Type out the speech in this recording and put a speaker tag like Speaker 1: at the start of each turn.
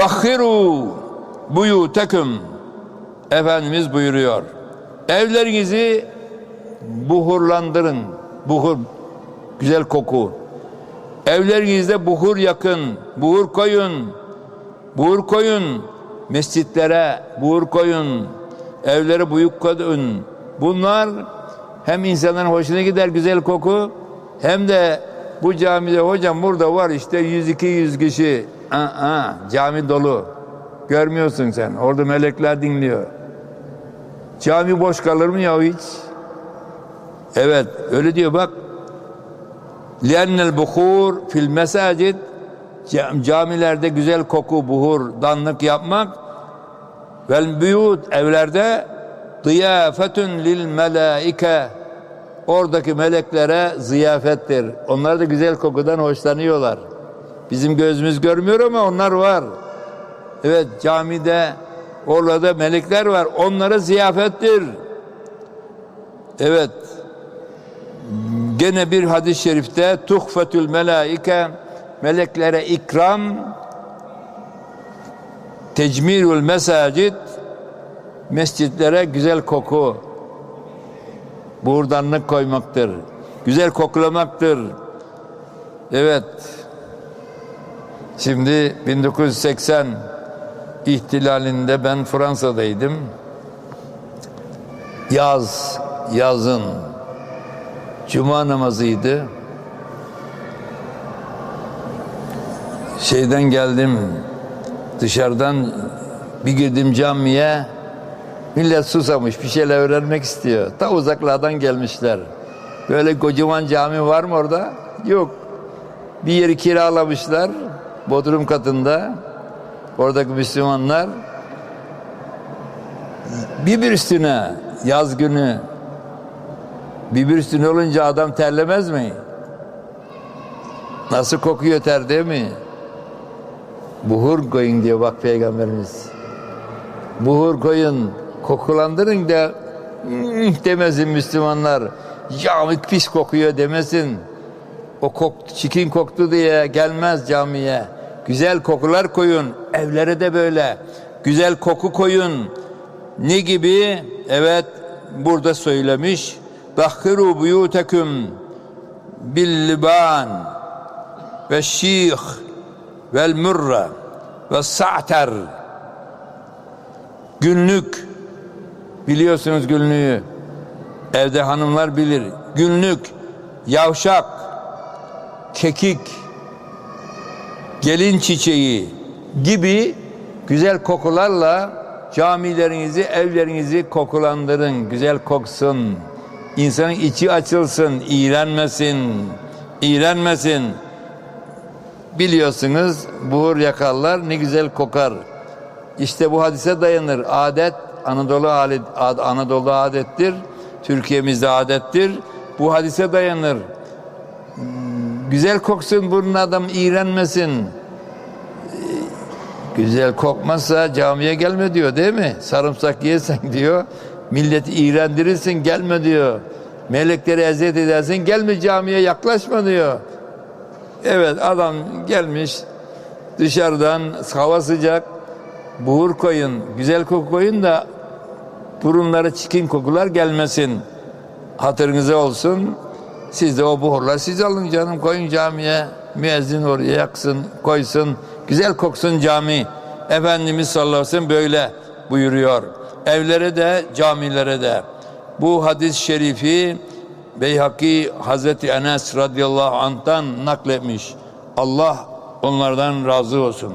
Speaker 1: Bakhiru buyuteküm Efendimiz buyuruyor. Evlerinizi buhurlandırın. Buhur, güzel koku. Evlerinizde buhur yakın, buhur koyun. Buhur koyun. Mescitlere buhur koyun. Evlere buyuk koyun. Bunlar hem insanların hoşuna gider güzel koku hem de bu camide hocam burada var işte 100-200 kişi. Aa, cami dolu. Görmüyorsun sen. Orada melekler dinliyor. Cami boş kalır mı ya hiç? Evet öyle diyor bak. Lennel buhur fil mesacid camilerde güzel koku, buhur, danlık yapmak vel buyut evlerde ziyafetun lil melaike oradaki meleklere ziyafettir. Onlar da güzel kokudan hoşlanıyorlar. Bizim gözümüz görmüyor ama onlar var. Evet camide orada melekler var. Onlara ziyafettir. Evet. Gene bir hadis-i şerifte tuhfetül melaike meleklere ikram tecmirül mesacid mescitlere güzel koku buğurdanlık koymaktır. Güzel koklamaktır. Evet. Şimdi 1980 ihtilalinde ben Fransa'daydım. Yaz, yazın cuma namazıydı. Şeyden geldim dışarıdan bir girdim camiye millet susamış bir şeyler öğrenmek istiyor. Ta uzaklardan gelmişler. Böyle kocaman cami var mı orada? Yok. Bir yeri kiralamışlar Bodrum katında. Oradaki Müslümanlar bir üstüne yaz günü bir üstüne olunca adam terlemez mi? Nasıl kokuyor ter değil mi? Buhur koyun diyor bak peygamberimiz. Buhur koyun, kokulandırın da "Hmm," demesin Müslümanlar. Cami pis kokuyor demesin. O kok, çikin koktu diye gelmez camiye. Güzel kokular koyun. Evlere de böyle. Güzel koku koyun. Ne gibi? Evet burada söylemiş. Bakhiru buyuteküm bil liban ve şih vel mürre ve sa'ter günlük biliyorsunuz günlüğü evde hanımlar bilir günlük yavşak kekik gelin çiçeği gibi güzel kokularla camilerinizi, evlerinizi kokulandırın. Güzel koksun. İnsanın içi açılsın, iğrenmesin. İğrenmesin. Biliyorsunuz buhur yakarlar ne güzel kokar. İşte bu hadise dayanır. Adet Anadolu adet, Anadolu adettir. Türkiye'mizde adettir. Bu hadise dayanır. Güzel koksun burnun adam iğrenmesin. Güzel kokmazsa camiye gelme diyor değil mi? Sarımsak yesen diyor. Milleti iğrendirirsin gelme diyor. Melekleri eziyet edersin gelme camiye yaklaşma diyor. Evet adam gelmiş dışarıdan hava sıcak buhur koyun güzel koku koyun da burunlara çikin kokular gelmesin. Hatırınıza olsun. Siz de o buhurlar siz alın canım koyun camiye. Müezzin oraya yaksın koysun. Güzel koksun cami. Efendimiz sallallahu aleyhi ve sellem böyle buyuruyor. Evlere de camilere de. Bu hadis-i şerifi Beyhaki Hazreti Enes radıyallahu anh'tan nakletmiş. Allah onlardan razı olsun.